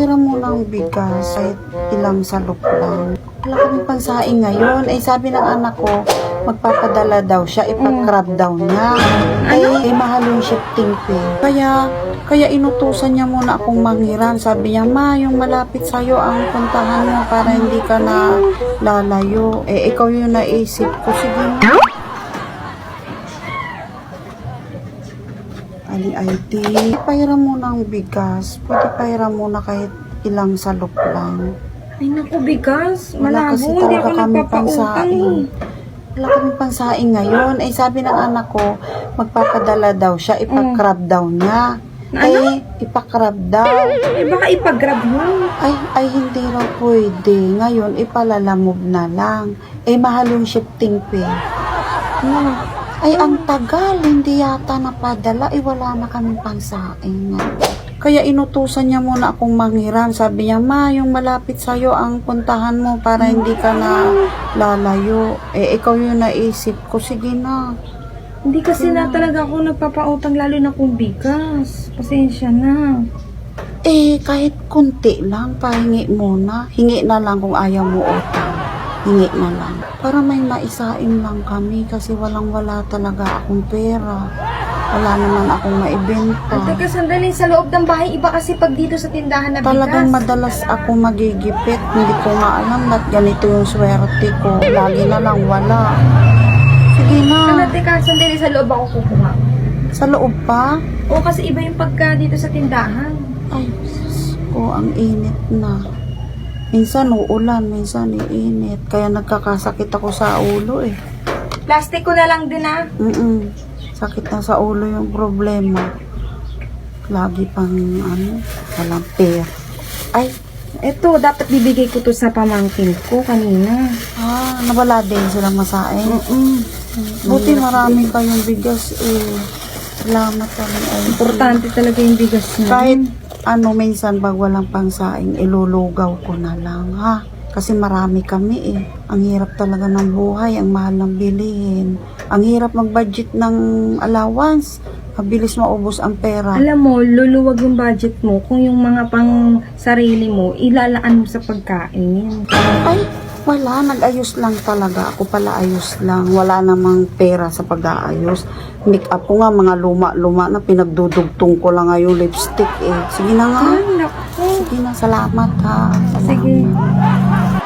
Tira mo ng bigas kahit ilang salok lang. Wala kami pansaing ngayon. Eh, sabi ng anak ko, magpapadala daw siya, ipag-grab daw niya. Eh, eh, mahal yung shipping fee. Kaya, kaya inutusan niya muna akong manghiram. Sabi niya, ma, yung malapit sa'yo ang puntahan mo para hindi ka na lalayo. Eh, ikaw yung naisip ko. Sige na. Ali IT. Pairam mo ng bigas. Pwede pairam mo na kahit ilang salok lang. Ay naku, bigas. Wala Malabo. kasi Hindi talaga ako kami nagpapautang. pansaing. Wala kami pansaing ngayon. Eh, sabi ng anak ko, magpapadala daw siya, ipakrab daw niya. Na ano? Eh, ipakrab daw. Eh, baka ipag-grab mo. Ay, ay, hindi raw pwede. Ngayon, ipalalamob na lang. Eh, mahal yung shipping fee. Ano? Ay, ang tagal. Hindi yata napadala. Eh, wala na kaming pansaing. Kaya inutusan niya muna akong manghiram. Sabi niya, ma, yung malapit sa'yo ang puntahan mo para hindi ka na lalayo. Eh, ikaw yung naisip ko. Sige na. Hindi kasi na talaga ako nagpapautang lalo na kung bigas. Pasensya na. Eh, kahit kunti lang, pahingi muna. Hingi na lang kung ayaw mo utang. Hingi na lang. Para may maisain lang kami kasi walang-wala talaga akong pera. Wala naman akong maibenta. Teka, sandali sa loob ng bahay. Iba kasi pag dito sa tindahan na bigas. Talagang madalas ako magigipit. Hindi ko nga alam na ganito yung swerte ko. Lagi na lang wala. Sige Ano, na. teka, sandali sa loob ako kukuha. Sa loob pa? O kasi iba yung pagka dito sa tindahan. Ay, Diyos ko, ang init na. Minsan uulan, minsan iinit. Kaya nagkakasakit ako sa ulo eh. Plastic ko na lang din ah. Mm Sakit na sa ulo yung problema. Lagi pang ano, walang pera. Ay, Eto, dapat bibigay ko to sa pamangkin ko kanina. ah, nawala din silang masain. Mm-mm. Buti marami kayong bigas eh. Salamat kami ay. Importante talaga yung bigas niya. Kahit ano minsan pag walang pangsaing, ilulugaw ko na lang ha. Kasi marami kami eh. Ang hirap talaga ng buhay, ang mahal ng bilihin. Ang hirap mag-budget ng allowance. Mabilis maubos ang pera. Alam mo, luluwag yung budget mo kung yung mga pang sarili mo, ilalaan mo sa pagkain. Ay, wala. Nag-ayos lang talaga. Ako pala ayos lang. Wala namang pera sa pag-aayos. Make up ko nga, mga luma-luma na pinagdudugtong ko lang nga yung lipstick eh. Sige na nga. Sige na, salamat ha. Salamat. Sige.